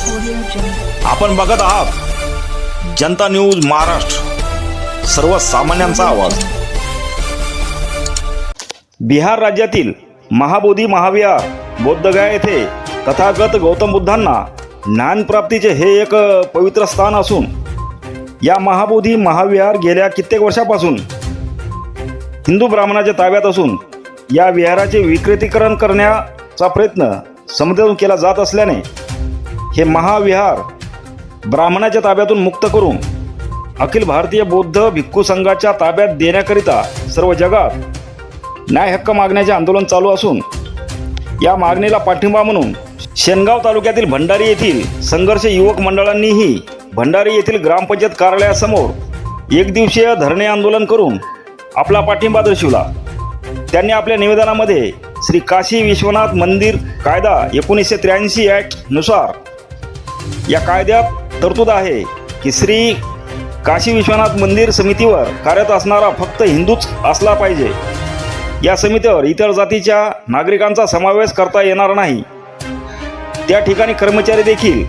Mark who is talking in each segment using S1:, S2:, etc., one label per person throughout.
S1: आपण बघत आहात जनता न्यूज महाराष्ट्र. सर्वसामान्यांचा आवाज. बिहार राज्यातील महाबोधी महाविहार बोधगया येथे तथागत गौतम बुद्धांना ज्ञानप्राप्तीचे हे एक पवित्र स्थान असून या महाबोधी महाविहार गेल्या कित्येक वर्षापासून हिंदू ब्राह्मणाच्या ताब्यात असून या विहाराचे विक्रेतीकरण करण्याचा प्रयत्न समुद्रातून केला जात असल्याने हे महाविहार ब्राह्मणाच्या ताब्यातून मुक्त करून अखिल भारतीय बौद्ध भिक्खू संघाच्या ताब्यात देण्याकरिता सर्व जगात न्याय हक्क मागण्याचे आंदोलन चालू असून या मागणीला पाठिंबा म्हणून शेनगाव तालुक्यातील भंडारी येथील संघर्ष युवक मंडळांनीही भंडारी येथील ग्रामपंचायत कार्यालयासमोर एक दिवसीय धरणे आंदोलन करून आपला पाठिंबा दर्शवला. त्यांनी आपल्या निवेदनामध्ये श्री काशी विश्वनाथ मंदिर कायदा एकोणीसशे त्र्याऐंशी नुसार या कायद्यात तरतूद आहे की श्री काशी विश्वनाथ मंदिर समितीवर कार्यरत असणारा फक्त हिंदूच असला पाहिजे. या समितीवर इतर जातीच्या नागरिकांचा समावेश करता येणार नाही. त्या ठिकाणी कर्मचारी देखील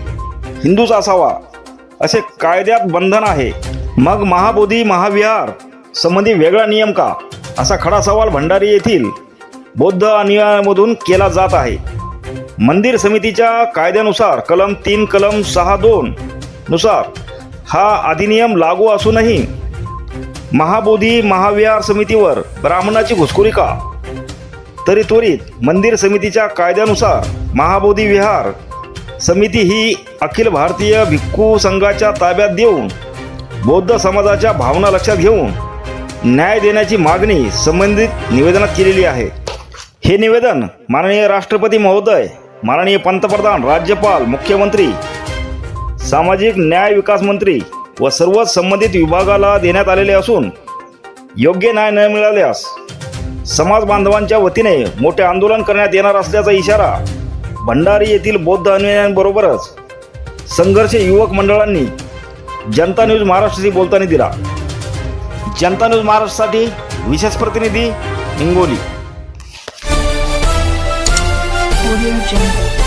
S1: हिंदूच असावा असे कायद्यात बंधन आहे. मग महाबोधी महाविहार संबंधी वेगळा नियम का? असा खडा सवाल भंडारी येथील बौद्ध अनुयायामधून केला जात आहे. मंदिर समितीच्या कायद्यानुसार कलम तीन कलम सहा दोन नुसार हा अधिनियम लागू असूनही महाबोधी महाविहार समितीवर ब्राह्मणाची घुसखोरी का तरी त्वरित मंदिर समितीच्या कायद्यानुसार महाबोधी विहार समिती ही अखिल भारतीय भिक्खू संघाच्या ताब्यात देऊन बौद्ध समाजाच्या भावना लक्षात घेऊन न्याय देण्याची मागणी संबंधित निवेदनात केलेली आहे. हे निवेदन माननीय राष्ट्रपती महोदय माननीय पंतप्रधान राज्यपाल मुख्यमंत्री सामाजिक न्याय विकास मंत्री व सर्व संबंधित विभागाला देण्यात आलेले असून योग्य न्याय न मिळाल्यास समाज बांधवांच्या वतीने मोठे आंदोलन करण्यात येणार असल्याचा इशारा भंडारी येथील बौद्ध अनुयायांबरोबरच संघर्ष युवक मंडळांनी जनता न्यूज महाराष्ट्राशी बोलताना दिला. जनता न्यूज महाराष्ट्रासाठी विशेष प्रतिनिधी हिंगोली.
S2: Audio Jungle.